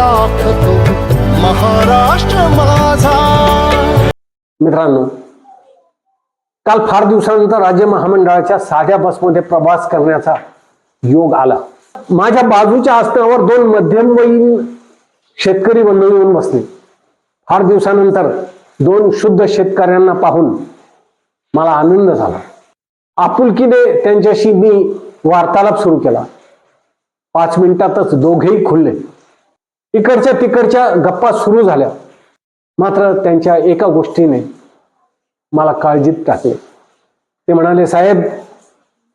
राखतो महाराष्ट्र माझा. मित्रांनो काल फार दिवसानंतर राज्य महामंडळाच्या साध्या बसमध्ये प्रवास करण्याचा योग आला. माझ्या बाजूच्या आसनावर दोन मध्यमवयीन शेतकरी बंधू येऊन बसले. फार दिवसानंतर दोन शुद्ध शेतकऱ्यांना पाहून मला आनंद झाला. आपुलकीने त्यांच्याशी मी वार्तालाप सुरू केला. पाच मिनिटातच दोघेही खुलले. इकडच्या तिकडच्या गप्पा सुरू झाल्या. मात्र त्यांच्या एका गोष्टीने मला काळजीत टाकले. ते म्हणाले साहेब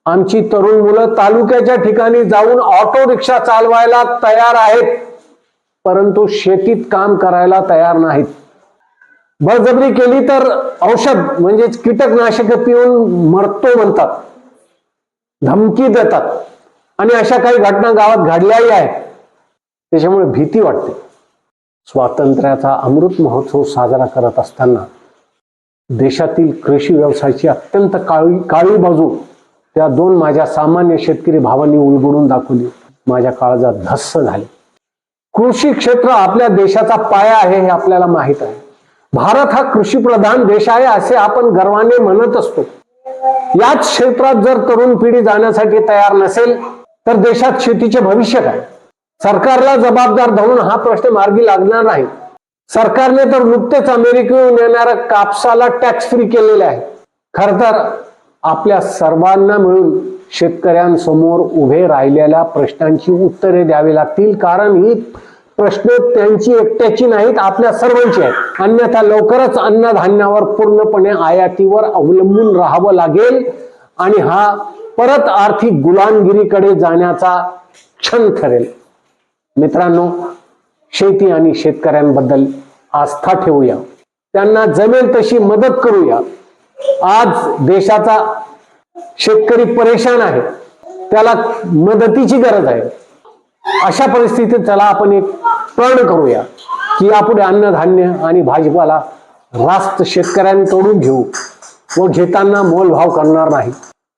आमची तरुण मुलं तालुक्याच्या ठिकाणी जाऊन ऑटो रिक्षा चालवायला तयार आहेत परंतु शेतीत काम करायला तयार नाहीत. बळजबरी केली तर औषध म्हणजेच कीटकनाशक पिऊन मरतो म्हणतात. धमकी देतात. आणि अशा काही घटना गावात घडल्याही आहेत. त्याच्यामुळे भीती वाटते. स्वातंत्र्याचा अमृत महोत्सव साजरा करत असताना देशातील कृषी व्यवसायाची अत्यंत काळी काळी बाजू त्या दोन माझ्या सामान्य शेतकरी भावांनी उलगडून दाखवली. माझ्या काळजात धस्स झाले. कृषी क्षेत्र आपल्या देशाचा पाया आहे हे आपल्याला माहीत आहे. भारत हा कृषी प्रधान देश आहे असे आपण गर्वाने म्हणत असतो. याच क्षेत्रात जर तरुण पिढी जाण्यासाठी तयार नसेल तर देशात शेतीचे भविष्य काय? सरकारला जबाबदार धरून हा प्रश्न मार्गी लागणार नाही. सरकारने तर नुकतेच अमेरिकेहून येणाऱ्या कापसाला टॅक्स फ्री केलेले आहे. खर तर आपल्या सर्वांना मिळून शेतकऱ्यांसमोर उभे राहिलेल्या प्रश्नांची उत्तरे द्यावी लागतील. कारण ही प्रश्न त्यांची एकट्याची नाहीत आपल्या सर्वांची आहेत. अन्यथा लवकरच अन्नधान्यावर पूर्णपणे आयातीवर अवलंबून राहावं लागेल. आणि हा परत आर्थिक गुलामगिरीकडे जाण्याचा क्षण ठरेल. मित्रांनो शेती आणि शेतकऱ्यांबद्दल आस्था ठेवूया. त्यांना जमेल तशी मदत करूया. आज देशाचा शेतकरी परेशान आहे. त्याला मदतीची गरज आहे. अशा परिस्थितीत चला आपण एक प्रण करूया की यापुढे अन्नधान्य आणि भाजीपाला रास्त शेतकऱ्यांकडून घेऊ व घेताना मोलभाव करणार नाही.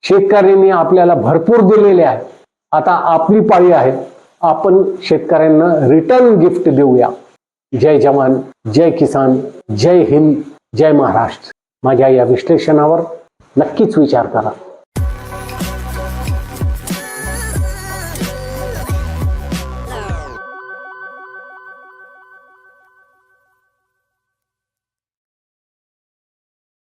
शेतकऱ्यांनी आपल्याला भरपूर दिलेले आहे. आता आपली पाळी आहे. आपण शेतकऱ्यांना रिटर्न गिफ्ट देऊया. जय जवान जय किसान जय हिंद जय महाराष्ट्र. माझ्या या विश्लेषणावर नक्कीच विचार करा.